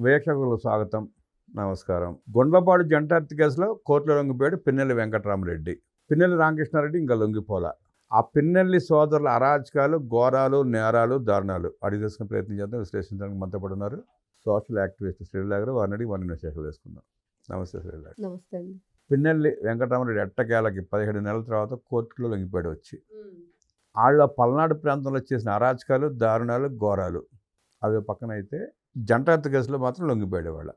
వీక్షకులకు స్వాగతం. నమస్కారం. గుండ్లపాడు జంట హత్య కేసులో కోర్టులో లొంగిపోయాడు పిన్నెల్లి వెంకటరామరెడ్డి. పిన్నెల్లి రామకృష్ణారెడ్డి ఇంకా లొంగిపోలా. ఆ పిన్నెల్లి సోదరుల అరాచకాలు ఘోరాలు నేరాలు దారుణాలు అడిగి తెలుసుకునే ప్రయత్నం చేద్దాం. విశ్లేషించడానికి మనతో ఉన్నారు సోషల్ యాక్టివిస్ట్ శ్రీల గారు వారిని అడిగి వారిని విశేషాలు వేసుకుందాం నమస్తే శ్రీల నమస్తే అండి. పిన్నెల్లి వెంకటరామరెడ్డి ఎట్టకేలకి పదిహేడు నెలల తర్వాత కోర్టులో లొంగిపోయాడు వచ్చి. వాళ్ళ పల్నాడు ప్రాంతంలో చేసిన అరాచకాలు దారుణాలు ఘోరాలు. అవి పక్కన అయితే జంట హత్య కేసులో మాత్రం లొంగిపోయాడు వాళ్ళ.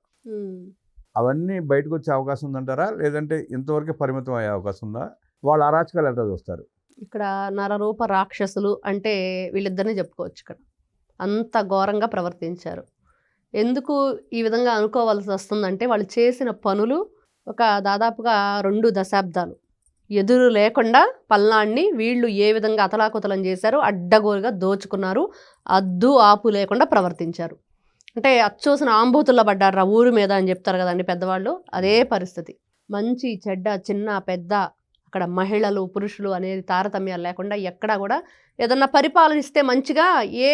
అవన్నీ బయటకు వచ్చే అవకాశం ఉందంటారా లేదంటే ఇంతవరకే పరిమితం అయ్యే అవకాశం ఉందా వాళ్ళ అరాచకాలు ఎట్లా చూస్తారు? ఇక్కడ నరరూప రాక్షసులు అంటే వీళ్ళిద్దరిని చెప్పుకోవచ్చు ఇక్కడ. అంత ఘోరంగా ప్రవర్తించారు. ఎందుకు ఈ విధంగా అనుకోవాల్సి వస్తుందంటే వాళ్ళు చేసిన పనులు ఒక దాదాపుగా రెండు దశాబ్దాలు. ఎదురు లేకుండా పల్నాడిని వీళ్ళు ఏ విధంగా అతలాకుతలం చేశారు అడ్డగోలుగా దోచుకున్నారు. అద్దు ఆపు లేకుండా ప్రవర్తించారు. అంటే అచ్చోసిన ఆంబూతుల్లో పడ్డారు ఊరు మీద అని చెప్తారు కదండి పెద్దవాళ్ళు. అదే పరిస్థితి. మంచి చెడ్డ చిన్న పెద్ద అక్కడ మహిళలు పురుషులు అనేది తారతమ్యాలు లేకుండా ఎక్కడా కూడా ఏదన్నా పరిపాలనిస్తే మంచిగా ఏ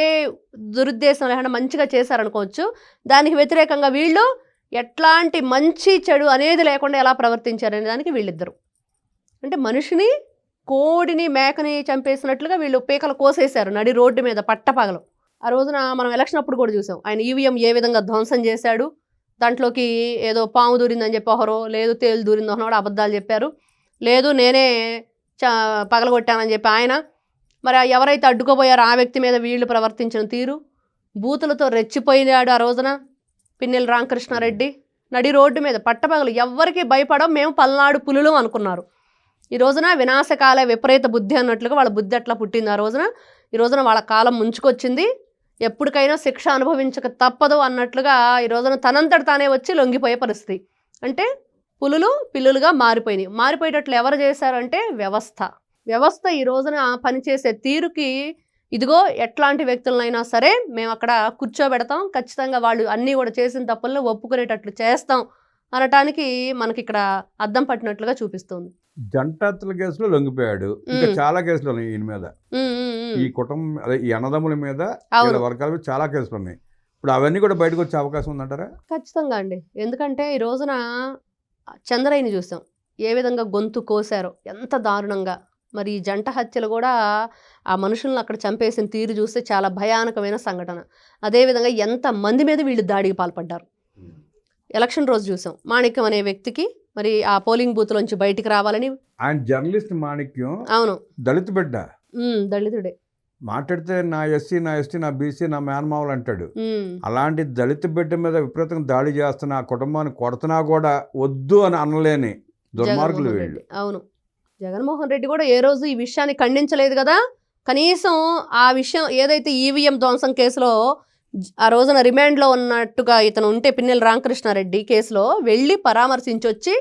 దురుద్దేశం లేకుండా మంచిగా చేశారనుకోవచ్చు. దానికి వ్యతిరేకంగా వీళ్ళు ఎట్లాంటి మంచి చెడు అనేది లేకుండా ఎలా ప్రవర్తించారనే దానికి వీళ్ళిద్దరు. అంటే మనిషిని కోడిని మేకని చంపేసినట్లుగా వీళ్ళు పీకలు కోసేశారు నడి రోడ్డు మీద పట్టపగలు. ఆ రోజున మనం ఎలక్షన్ అప్పుడు కూడా చూసాం. ఆయన ఈవీఎం ఏ విధంగా ధ్వంసం చేశాడు దాంట్లోకి ఏదో పాము దూరిందని చెప్పి ఒకరు లేదు తేలు దూరిందో అని కూడా అబద్ధాలు చెప్పారు. లేదు నేనే చ పగలగొట్టానని చెప్పి ఆయన మరి ఎవరైతే అడ్డుకోబోయారో ఆ వ్యక్తి మీద వీళ్ళు ప్రవర్తించిన తీరు బూతులతో రెచ్చిపోయినాడు ఆ రోజున పిన్నెల రామకృష్ణారెడ్డి. నడి రోడ్డు మీద పట్టపగలు ఎవ్వరికి భయపడం మేము పల్నాడు పులులు అనుకున్నారు. ఈ రోజున వినాశకాల విపరీత బుద్ధి అన్నట్లుగా వాళ్ళ బుద్ధి అట్లా పుట్టింది ఆ రోజున? ఈ రోజున వాళ్ళ కాలం ముంచుకొచ్చింది. ఎప్పటికైనా శిక్ష అనుభవించక తప్పదు అన్నట్లుగా ఈ రోజున తనంతట తానే వచ్చి లొంగిపోయే పరిస్థితి. అంటే పులులు పిల్లులుగా మారిపోయినాయి. మారిపోయేటట్లు ఎవరు చేశారంటే వ్యవస్థ. వ్యవస్థ ఈ రోజున పనిచేసే తీరుకి ఇదిగో ఎట్లాంటి వ్యక్తులనైనా సరే మేము అక్కడ కూర్చోబెడతాం. ఖచ్చితంగా వాళ్ళు అన్నీ కూడా చేసిన తప్పులను ఒప్పుకునేటట్లు చేస్తాం అనటానికి మనకి ఇక్కడ అద్దం పట్టినట్లుగా చూపిస్తుంది. జంట హత్యల కేసులో లొంగిపోయాడు. ఇంకా. చాలా కేసులు ఉన్నాయి ఈయన మీద. ఈ కుటుంబం అదే ఈ అన్నదమ్ముల మీద వీళ్ళ వర్గాల మీద చాలా కేసులు ఉన్నాయి. ఇప్పుడు అవన్నీ కూడా బయటకు వచ్చే అవకాశం ఉందంటారా? ఖచ్చితంగా అండి. ఎందుకంటే ఈ రోజున చంద్రయ్యని చూసాం. ఏ విధంగా గొంతు కోసారో ఎంత దారుణంగా. మరి ఈ జంట హత్యలు కూడా ఆ మనుషులను అక్కడ చంపేసిన తీరు చూస్తే చాలా భయానకమైన సంఘటన. అదేవిధంగా ఎంత మంది మీద వీళ్ళు దాడికి పాల్పడ్డారు. ఎలక్షన్ రోజు చూసాం. మాణిక్యం అనే వ్యక్తికి మరి ఆ పోలింగ్ బూత్లోంచి బయటికి రావాలని ఆయన జర్నలిస్ట్ మాణిక్యం అవును. దళిత బిడ్డ. దళితుడే. మాట్లాడితే నా ఎస్సీ నా ఎస్టీ నా బీసీ నా మేనమావులు అంటాడు. అలాంటి దళిత బిడ్డ మీద విపరీతంగా దాడి చేస్తున్న ఆ కుటుంబాన్ని కొడుతున్నా కూడా వద్దు అని అనలేని దుర్మార్గులు వీళ్ళు. అవును. జగన్మోహన్ రెడ్డి కూడా ఏ రోజు ఈ విషయాన్ని ఖండించలేదు కదా. కనీసం ఆ విషయం ఏదైతే ఈవీఎం ధ్వంసం కేసులో ఆ రోజున రిమాండ్లో ఉన్నట్టుగా ఇతను ఉంటే పిన్నెల రామకృష్ణారెడ్డి కేసులో వెళ్ళి పరామర్శించొచ్చి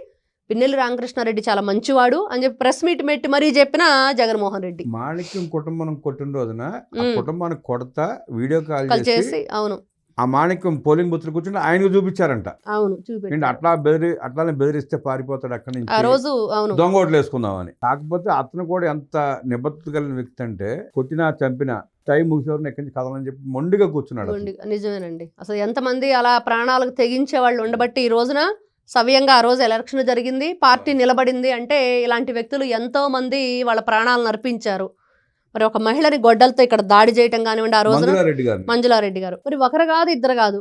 పిన్నెల రామకృష్ణారెడ్డి చాలా మంచివాడు అని చెప్పి ప్రెస్ మీట్ పెట్టి మరీ చెప్పిన జగన్మోహన్ రెడ్డి. మాణిక్యం కుటుంబం కొట్టిన రోజున ఆ మ్మ్. కుటుంబాన్ని కొడతా వీడియో కాల్ చేసి అవును. ఆ మాణిక్యం పోలింగ్ బూత్లు కూర్చుని ఆయనకు చూపించారంట. అవును చూపెట్టి అట్లా బెదిరి అట్లానే బెదిరిస్తే పారిపోతాడు అక్కడి ఆ నుంచి రోజు అవును. దొంగ ఓట్లు వేసుకుందామని. కాకపోతే అతను కూడా ఎంత నిబద్ధత కలిగిన వ్యక్తి అంటే కొట్టినా చంపినా టైం ముగిసేవారిని ఎక్కడి నుంచి కదలని చెప్పి మొండిగా కూర్చున్నాడు నిజమేనండి. అసలు ఎంతమంది అలా ప్రాణాలకు తెగించే వాళ్ళు ఉండబట్టి ఈ రోజున సవ్యంగా ఆ రోజు ఎలక్షన్ జరిగింది. పార్టీ నిలబడింది అంటే ఇలాంటి వ్యక్తులు ఎంతో మంది వాళ్ళ ప్రాణాలను అర్పించారు. మరి ఒక మహిళని గొడ్డలతో ఇక్కడ దాడి చేయటం కానివ్వండి ఆ రోజున మంజులారెడ్డి గారు. మరి ఒకరు కాదు ఇద్దరు కాదు.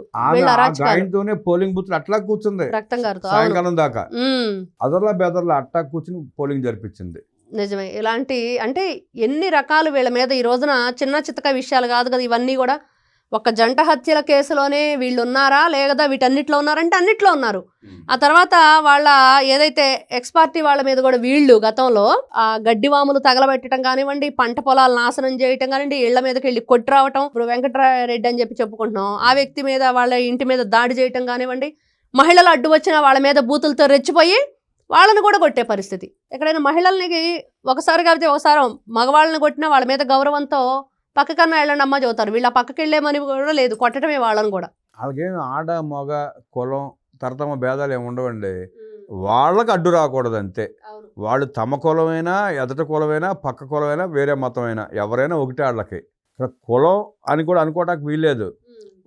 గాయంతోనే పోలింగ్ బూత్లు అట్లా కూర్చుంది. రక్తం గారితో అవును. సాయంకాలం దాకా. ఉమ్, అదర్లా బెదర్లా అట్టా కూర్చుని పోలింగ్ జరిపించింది. నిజమే. ఇలాంటి అంటే ఎన్ని రకాలు వీళ్ళ మీద ఈ రోజున చిన్న చిత్తక విషయాలు కాదు కదా ఇవన్నీ కూడా. ఒక జంట హత్యల కేసులోనే వీళ్ళు ఉన్నారా లేదా వీటన్నిటిలో ఉన్నారంటే అన్నిట్లో ఉన్నారు. ఆ తర్వాత వాళ్ళ ఏదైతే ఎక్స్ పార్టీ వాళ్ళ మీద కూడా వీళ్ళు గతంలో ఆ గడ్డి వాములు తగలబెట్టడం కానివ్వండి పంట పొలాలు నాశనం చేయటం కానివ్వండి ఇళ్ళ మీదకి వెళ్ళి కొట్టి రావటం ఇప్పుడు వెంకటరెడ్డి అని చెప్పి చెప్పుకుంటున్నాం. ఆ వ్యక్తి మీద వాళ్ళ ఇంటి మీద దాడి చేయటం కానివ్వండి మహిళలు అడ్డు వచ్చిన వాళ్ళ మీద బూతులతో రెచ్చిపోయి వాళ్ళని కూడా కొట్టే పరిస్థితి. ఎక్కడైనా మహిళల్ని ఒకసారి కాబట్టి ఒకసారి మగవాళ్ళని కొట్టినా వాళ్ళ మీద గౌరవంతో పక్కకన్నా వెళ్ళండి అమ్మ చదువుతారు. వీళ్ళ పక్కకి వెళ్ళేమని కూడా లేదు. కొట్టడమే వాళ్ళని కూడా. వాళ్ళకేం ఆడ మగ కులం తరతమ భేదాలు ఏమి ఉండవండి. వాళ్ళకి అడ్డు రాకూడదు అంతే వాళ్ళు తమ కులమైనా ఎదట కులమైనా పక్క కులమైనా వేరే మతమైనా ఎవరైనా ఒకటే వాళ్ళకి కులం అని కూడా అనుకోవడానికి వీల్లేదు.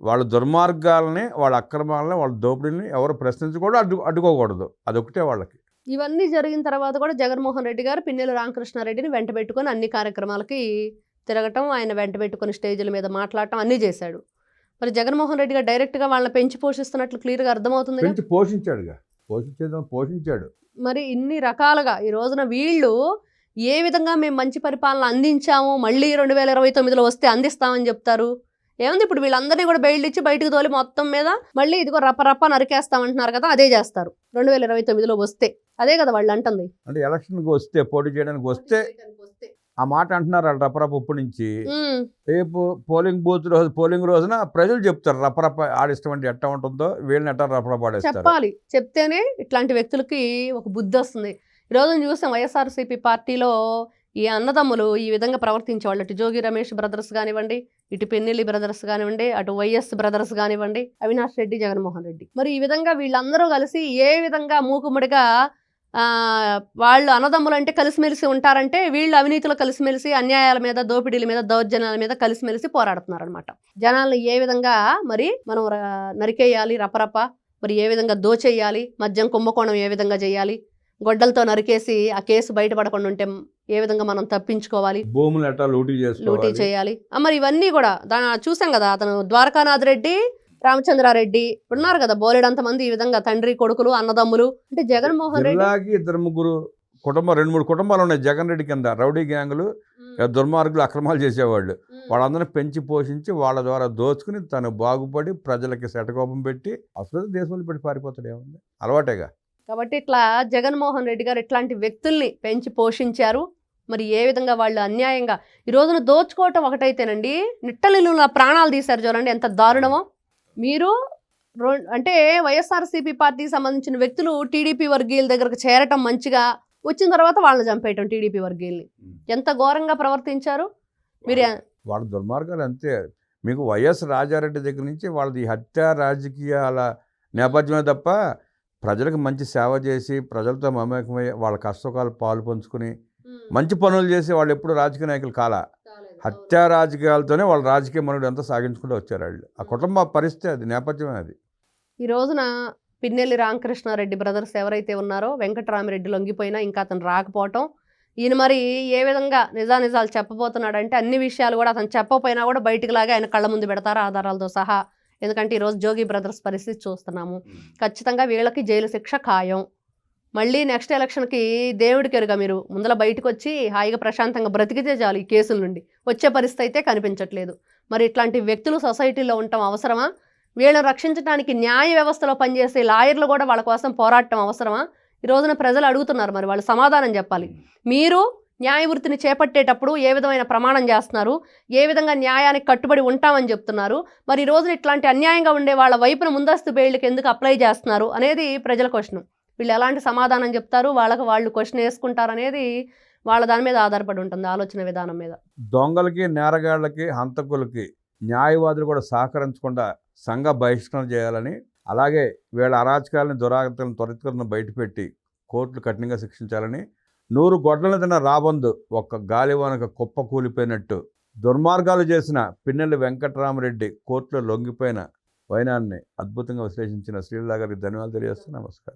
వాళ్ళ దుర్మార్గాలని వాళ్ళ అక్రమాలని వాళ్ళ దోపిడీని ఎవరు ప్రశ్నించకూడదు అడ్డు అడ్డుకోకూడదు. అదొకటే వాళ్ళకి. ఇవన్నీ జరిగిన తర్వాత కూడా జగన్మోహన్ రెడ్డి గారు పిన్నెల రామకృష్ణారెడ్డిని వెంట పెట్టుకొని అన్ని కార్యక్రమాలకి తిరగటం ఆయన వెంట పెట్టుకొని స్టేజ్ల మీద మాట్లాడటం అన్నీ చేశాడు. మరి జగన్మోహన్ రెడ్డి గారు డైరెక్ట్గా వాళ్ళని పెంచి పోషిస్తున్నట్లు క్లియర్గా అర్థమవుతుంది పెంచి పోషించాడుగా. పోషించేదో పోషించాడు. మరి ఇన్ని రకాలుగా ఈ రోజున వీళ్ళు ఏ విధంగా మేము మంచి పరిపాలన అందించాము మళ్ళీ రెండు వేల ఇరవై తొమ్మిదిలో వస్తే అందిస్తామని చెప్తారు? ఏముంది ఇప్పుడు వీళ్ళందరినీ కూడా బయలు ఇచ్చి బయటకు తోలి మొత్తం మీద మళ్ళీ ఇదిగో రప్ప నరికేస్తామంటున్నారు కదా అదే చేస్తారు. రెండు వేల ఇరవై తొమ్మిదిలో వస్తే. అదే కదా వాళ్ళు అంటుంది అంటే ఎలక్షన్కి వస్తే పోటీ చేయడానికి వస్తే. ఆ మాట అంటున్నారు వాళ్ళు రపరప ఇప్పటి నుంచి. రేపు పోలింగ్ బూత్ రోజు పోలింగ్ రోజున ప్రజలు చెప్తారు రపరప ఆడిష్టం అంటే ఎట్ట ఉంటుందో వీళ్ళని ఎట్ట రపరప ఆడేస్తారు? చెప్పాలి. చెప్తేనే ఇట్లాంటి వ్యక్తులకి ఒక బుద్ధి వస్తుంది. ఈరోజు చూసాం వైఎస్ఆర్సీపీ పార్టీలో ఈ అన్నదమ్ములు ఈ విధంగా ప్రవర్తించే వాళ్ళు. ఇటు జోగి రమేష్ బ్రదర్స్ కానివ్వండి ఇటు పెన్నెల్లి బ్రదర్స్ కానివ్వండి అటు వైఎస్ బ్రదర్స్ కానివ్వండి అవినాష్ రెడ్డి జగన్మోహన్ రెడ్డి. మరి ఈ విధంగా వీళ్ళందరూ కలిసి ఏ విధంగా మూకుమ్మడిగా ఆ, వాళ్ళు అన్నదమ్ములు అంటే కలిసిమెలిసి ఉంటారంటే వీళ్ళు అవినీతిలో కలిసిమెలిసి అన్యాయాల మీద దోపిడీల మీద దౌర్జన్యాల మీద కలిసిమెలిసి పోరాడుతున్నారు అనమాట జనాలను ఏ విధంగా మరి మనం నరికేయాలి రపరప మరి ఏ విధంగా దోచేయాలి మద్యం కుంభకోణం ఏ విధంగా చేయాలి గొడ్డలతో నరికేసి ఆ కేసు బయటపడకుండా ఉంటే ఏ విధంగా మనం తప్పించుకోవాలి? భూములు లూటీ చేయాలి. మరి ఇవన్నీ కూడా చూసాం కదా అతను ద్వారకానాథ్ రెడ్డి రామచంద్రారెడ్డి ఉన్నారు కదా బోలెడంత మంది ఈ విధంగా తండ్రి కొడుకులు అన్నదమ్ములు. అంటే జగన్మోహన్ రెడ్డి ఇద్దరు ముగ్గురు కుటుంబం రెండు మూడు కుటుంబాలు ఉన్నాయి జగన్ రెడ్డి కింద రౌడీ గ్యాంగులు దుర్మార్గులు అక్రమాలు చేసేవాళ్ళు. వాళ్ళందరినీ పెంచి పోషించి వాళ్ళ ద్వారా దోచుకుని తను బాగుపడి ప్రజలకి శటకోపం పెట్టి అసలు దేశంలో పెట్టి పారిపోతాడు ఏముంది? అలవాటేగా. కాబట్టి ఇట్లా జగన్మోహన్ రెడ్డి గారు ఇట్లాంటి వ్యక్తుల్ని పెంచి పోషించారు. మరి ఏ విధంగా వాళ్ళు అన్యాయంగా ఈ రోజున దోచుకోవటం ఒకటైతేనండి నిట్టలిలు ప్రాణాలు తీశారు చూడండి ఎంత దారుణమో. మీరు అంటే వైఎస్ఆర్సీపీ పార్టీకి సంబంధించిన వ్యక్తులు టీడీపీ వర్గీయుల దగ్గరకు చేరటం మంచిగా వచ్చిన తర్వాత వాళ్ళని చంపేయటం టీడీపీ వర్గీయుల్ని. ఎంత ఘోరంగా ప్రవర్తించారు? మీరు వాళ్ళ దుర్మార్గాలు అంతే. మీకు వైఎస్ రాజారెడ్డి దగ్గర నుంచి వాళ్ళది హత్య రాజకీయాల నేపథ్యమే తప్ప ప్రజలకు మంచి సేవ చేసి ప్రజలతో మమేకమై వాళ్ళ కష్టకాలు పాలు పంచుకుని మంచి పనులు చేసి వాళ్ళు ఎప్పుడు రాజకీయ నాయకులు కాల? హత్య రాజకీయాలతోనే వాళ్ళ రాజకీయ మనుడు అంతా సాగించుకుంటూ వచ్చారు వాళ్ళు. ఆ కుటుంబ పరిస్థితి అది నేపథ్యమే అది. ఈ రోజున పిన్నెల్లి రామకృష్ణారెడ్డి బ్రదర్స్ ఎవరైతే ఉన్నారో వెంకటరామిరెడ్డి లొంగిపోయినా ఇంకా అతను రాకపోవటం ఈయన మరి ఏ విధంగా నిజానిజాలు చెప్పబోతున్నాడంటే అన్ని విషయాలు కూడా అతను చెప్పకపోయినా కూడా బయటికి లాగా ఆయన కళ్ళ ముందు పెడతారు ఆధారాలతో సహా. ఎందుకంటే ఈరోజు జోగి బ్రదర్స్ పరిస్థితి చూస్తున్నాము. ఖచ్చితంగా వీళ్ళకి జైలు శిక్ష ఖాయం. మళ్ళీ నెక్స్ట్ ఎలక్షన్కి దేవుడికెరుగా మీరు ముందల బయటకు వచ్చి హాయిగా ప్రశాంతంగా బ్రతికితే చాలు ఈ కేసుల నుండి. వచ్చే పరిస్థితి అయితే కనిపించట్లేదు. మరి ఇట్లాంటి వ్యక్తులు సొసైటీలో ఉండటం అవసరమా? వీళ్ళని రక్షించడానికి న్యాయ వ్యవస్థలో పనిచేసే లాయర్లు కూడా వాళ్ళ కోసం పోరాటం అవసరమా? ఈ రోజున ప్రజలు అడుగుతున్నారు మరి వాళ్ళు సమాధానం చెప్పాలి. మీరు న్యాయ వృత్తిని చేపట్టేటప్పుడు ఏ విధమైన ప్రమాణం చేస్తున్నారు? ఏ విధంగా న్యాయానికి కట్టుబడి ఉంటామని చెప్తున్నారు? మరి ఈ రోజున ఇట్లాంటి అన్యాయంగా ఉండే వాళ్ళ వైపున ముందస్తు బెయిల్కి ఎందుకు అప్లై చేస్తున్నారు? అనేది ప్రజల క్వశ్చన్. వీళ్ళు ఎలాంటి సమాధానం చెప్తారు? వాళ్ళకి వాళ్ళు క్వశ్చన్ వేసుకుంటారు అనేది వాళ్ళ దాని మీద ఆధారపడి ఉంటుంది ఆలోచన విధానం మీద. దొంగలకి నేరగాళ్ళకి హంతకులకి న్యాయవాదులు కూడా సహకరించకుండా సంఘ బహిష్కరణ చేయాలని అలాగే వీళ్ళ అరాచకాలని దురాగతలను త్వరితగతిన బయటపెట్టి కోర్టులు కఠినంగా శిక్షించాలని నూరు గొడ్లను తిన్న రాబందు ఒక్క గాలివానక కుప్ప కూలిపోయినట్టు దుర్మార్గాలు చేసిన పిన్నెల్లి వెంకటరామరెడ్డి కోర్టులో లొంగిపోయిన వైనాన్ని అద్భుతంగా విశ్లేషించిన శ్రీలా గారికి ధన్యవాదాలు తెలియజేస్తూ నమస్కారం.